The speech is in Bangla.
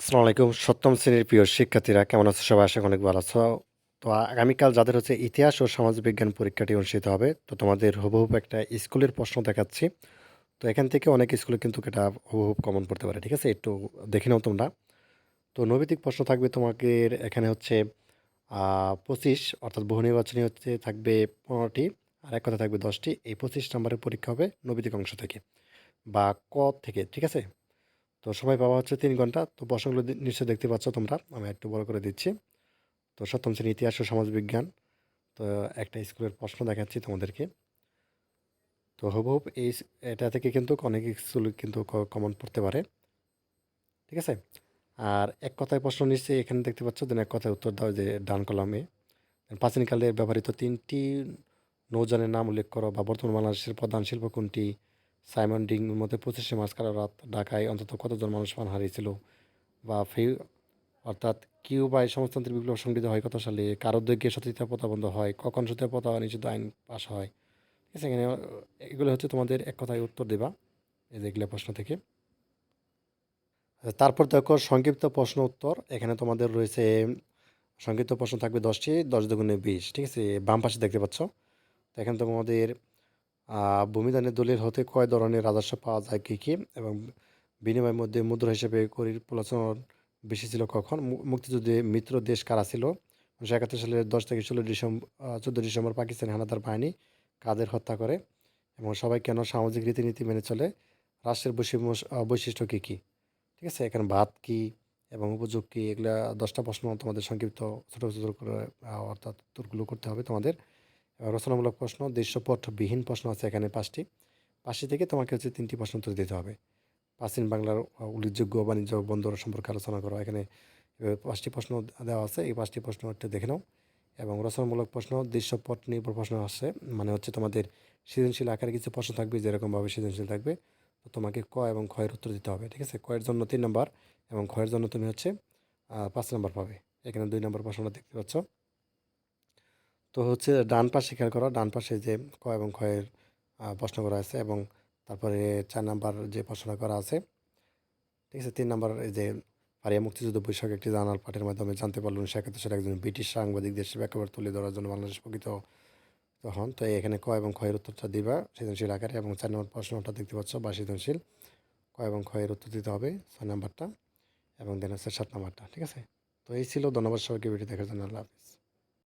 আসসালামু আলাইকুম। সপ্তম শ্রেণির প্রিয় শিক্ষার্থীরা, কেমন আছো? সবাই আশা অনেক ভালো আছো। তো আগামীকাল যাদের হচ্ছে ইতিহাস ও সমাজ বিজ্ঞান পরীক্ষাটি অনুষ্ঠিত হবে, তো তোমাদের হুবহুব একটা স্কুলের প্রশ্ন দেখাচ্ছি। তো এখান থেকে অনেক স্কুলে কিন্তু এটা হুবহুব কমন পড়তে পারে, ঠিক আছে? একটু দেখে নাও তোমরা। তো নৈতিক প্রশ্ন থাকবে তোমাদের এখানে হচ্ছে পঁচিশ, অর্থাৎ বহু নির্বাচনী হচ্ছে থাকবে পনেরোটি, আর এক কথা থাকবে দশটি। এই পঁচিশ নম্বরের পরীক্ষা হবে নৈতিক অংশ থেকে, বা ক থেকে, ঠিক আছে? তো সময় পাওয়া হচ্ছে তিন ঘণ্টা। তো প্রশ্নগুলো নিশ্চয়ই দেখতে পাচ্ছ তোমরা। আমি একটু বড় করে দিচ্ছি। তো সপ্তম শ্রেণি ইতিহাস ও সমাজবিজ্ঞান। তো একটা স্কুলের প্রশ্ন দেখাচ্ছি তোমাদেরকে। তো হুবহুব এই এটা থেকে কিন্তু অনেক স্কুল কিন্তু কমন পড়তে পারে। ঠিক আছে? আর এক কথায় প্রশ্ন নিশ্চয়ই এখানে দেখতে পাচ্ছ, দেন এক কথায় উত্তর দাও যে ডান কলামে। প্রাচীনকালে ব্যবহৃত তিনটি নৌযানের নাম উল্লেখ করো বা বর্তমান বাংলাদেশের প্রধান শিল্প কোনটি? সাইমন ডিং মধ্যে পঁচিশে মার্চ কালো রাত ঢাকায় অন্তত কতজন মানুষ প্রাণ হারিয়েছিল? বা ফি অর্থাৎ কিউবায় সমাজতান্ত্রিক বিপ্লব সংগঠিত হয় কত সালে? কার উদ্যোগে সতীর্থ প্রথা বন্ধ হয়? কখন সতীর্থ প্রথা নিষিদ্ধ আইন পাশ হয়? ঠিক আছে এখানে এগুলো হচ্ছে তোমাদের এক কথায় উত্তর দেবা। এই যে এগুলো প্রশ্ন থেকে। আচ্ছা, তারপর দেখো সংক্ষিপ্ত প্রশ্ন উত্তর। এখানে তোমাদের রয়েছে সংক্ষিপ্ত প্রশ্ন থাকবে দশটি দশ দুগুণে বিশ। ঠিক আছে বাম পাশে দেখতে পাচ্ছ। তো এখানে তোমাদের ভূমিদানের দলিল হতে কয় ধরনের রাজস্ব পাওয়া যায়, কী কী? এবং বিনিময়ের মধ্যে মুদ্রা হিসেবে করির প্রচলন বেশি ছিল কখন? মুক্তিযুদ্ধে মিত্র দেশ কারা ছিল? উনিশশো একাত্তর সালের দশ থেকে ষোলো ডিসেম্বর চোদ্দ ডিসেম্বর পাকিস্তান হানাদার বাহিনী কাদের হত্যা করে এবং সবাই কেন সামাজিক রীতিনীতি মেনে চলে? রাষ্ট্রের বৈষম্য বৈশিষ্ট্য কী কী? ঠিক আছে, এখানে ভাত কী এবং উপযোগ কী? এগুলা দশটা প্রশ্ন তোমাদের সংক্ষিপ্ত ছোটো ছোটো করে অর্থাৎ উত্তরগুলো করতে হবে তোমাদের। রচনামূলক প্রশ্ন, দৃশ্যপটবিহীন প্রশ্ন আছে এখানে পাঁচটি। পাঁচটি থেকে তোমাকে হচ্ছে তিনটি প্রশ্ন উত্তর দিতে হবে। প্রাচীন বাংলার উল্লেখযোগ্য বাণিজ্য বন্দর সম্পর্কে আলোচনা করো। এখানে পাঁচটি প্রশ্ন দেওয়া আছে। এই পাঁচটি প্রশ্ন একটু দেখে নাও। এবং রচনামূলক প্রশ্ন, দৃশ্যপট নির্ভর প্রশ্ন আসছে। মানে হচ্ছে তোমাদের সৃজনশীল আকারে কিছু প্রশ্ন থাকবে, যেরকমভাবে সৃজনশীল থাকবে। তো তোমাকে ক এবং ক্ষয়ের উত্তর দিতে হবে, ঠিক আছে? কয়ের জন্য তিন নম্বর এবং ক্ষয়ের জন্য তুমি হচ্ছে পাঁচ নম্বর পাবে। এখানে দুই নম্বর প্রশ্নটা দেখতে পাচ্ছ। তো হচ্ছে ডান পাশে খেয়াল করো, ডান পাশে যে ক এবং ক্ষয়ের প্রশ্ন করা আছে এবং তারপরে চার নাম্বার যে প্রশ্ন করা আছে, ঠিক আছে? তিন নাম্বার এই যে পারিয়া মুক্তিযুদ্ধ বৈশাখ একটি জানাল পাঠের মাধ্যমে জানতে পারলেন উনিশশো একাত্তর একজন ব্রিটিশ সাংবাদিক দেশের ব্যাপার তুলে ধরার জন্য বাংলাদেশ প্রকৃত হন। তো এখানে ক এবং ক্ষয়ের উত্তরটা দিবা, সৃজনশীল আকারে এবং চার নম্বর প্রশ্নটা দেখতে পাচ্ছ বা সৃজনশীল। ক এবং ক্ষয়ের উত্তর দিতে হবে ছয় নাম্বারটা এবং দেন হচ্ছে সাত নাম্বারটা, ঠিক আছে? তো এই ছিল, ধন্যবাদ সবাইকে ভিডিও দেখার জন্য আল্লাহ হাফিজ।